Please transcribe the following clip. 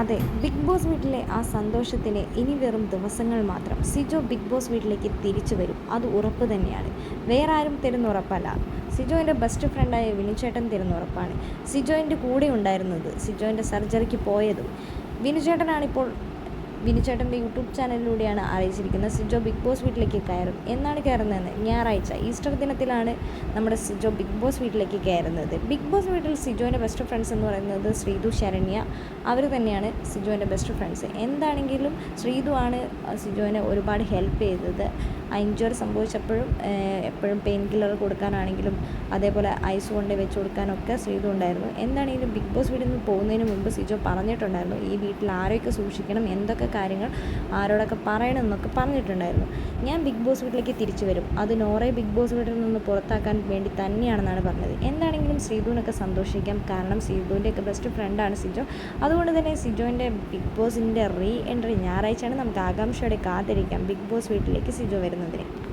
അതെ big boss വീട്ടിലെ ആ സന്തോഷത്തിന് ഇനി വെറും ദിവസങ്ങൾ മാത്രം സിജോ ബിഗ് ബോസ് വീട്ടിലേക്ക് തിരിച്ചു വരും. അത് ഉറപ്പ് തന്നെയാണ്. വേറെ ആരും തരുന്ന ഉറപ്പല്ല. സിജോന്റെ ബെസ്റ്റ് ഫ്രണ്ടായ വിനുചേട്ടൻ തരുന്ന ഉറപ്പാണ്. സിജോന്റെ കൂടെ ഉണ്ടായിരുന്നത് സിജോന്റെ സർജറിക്ക് പോയതും വിനുചേട്ടനാണിപ്പോൾ വിനുചേട്ടന്റെ യൂട്യൂബ് ചാനലിലൂടെയാണ് അറിയിച്ചിരിക്കുന്നത്. സിജോ ബിഗ് ബോസ് വീട്ടിലേക്ക് കയറും. എന്നാണ് കയറുന്നതെന്ന്? ഞായറാഴ്ച ഈസ്റ്റർ ദിനത്തിലാണ് നമ്മുടെ സിജോ ബിഗ് ബോസ് വീട്ടിലേക്ക് കയറുന്നത്. ബിഗ് ബോസ് വീട്ടിൽ സിജോന്റെ ബെസ്റ്റ് ഫ്രണ്ട്സ് എന്ന് പറയുന്നത് ശ്രീതു ശരണ്യ. അവർ തന്നെയാണ് സിജോന്റെ ബെസ്റ്റ് ഫ്രണ്ട്സ്. എന്താണെങ്കിലും ശ്രീതു ആണ് സിജോനെ ഒരുപാട് ഹെൽപ്പ് ചെയ്തത്. ആ സംഭവിച്ചപ്പോഴും എപ്പോഴും പെയിൻ കില്ലർ കൊടുക്കാനാണെങ്കിലും അതേപോലെ ഐസ് കൊണ്ട് വെച്ച് കൊടുക്കാനൊക്കെ ശ്രീതു ഉണ്ടായിരുന്നു. എന്താണെങ്കിലും ബിഗ് ബോസ് വീട്ടിൽ നിന്ന് പോകുന്നതിന് മുമ്പ് സിജോ പറഞ്ഞിട്ടുണ്ടായിരുന്നു ഈ വീട്ടിൽ ആരെയൊക്കെ സൂക്ഷിക്കണം എന്തൊക്കെ കാര്യങ്ങൾ ആരോടൊക്കെ പറയണം എന്നൊക്കെ പറഞ്ഞിട്ടുണ്ടായിരുന്നു. ഞാൻ ബിഗ് ബോസ് വീട്ടിലേക്ക് തിരിച്ചു വരും. അത് നോറെ ബിഗ് ബോസ് വീട്ടിൽ നിന്ന് പുറത്താക്കാൻ വേണ്ടി തന്നെയാണെന്നാണ് പറഞ്ഞത്. എന്താണെങ്കിലും സിജുവിനൊക്കെ സന്തോഷിക്കാം. കാരണം ശ്രീധുവിന്റെയൊക്കെ ബെസ്റ്റ് ഫ്രണ്ടാണ് സിജു. അതുകൊണ്ട് തന്നെ സിജോന്റെ ബിഗ് ബോസിന്റെ റീ എൻട്രി ഞായറാഴ്ചയാണ്. നമുക്ക് ആകാംക്ഷയോടെ കാത്തിരിക്കാം. ബിഗ് ബോസ് വീട്ടിലേക്ക് സിജു വരുന്നതിന്.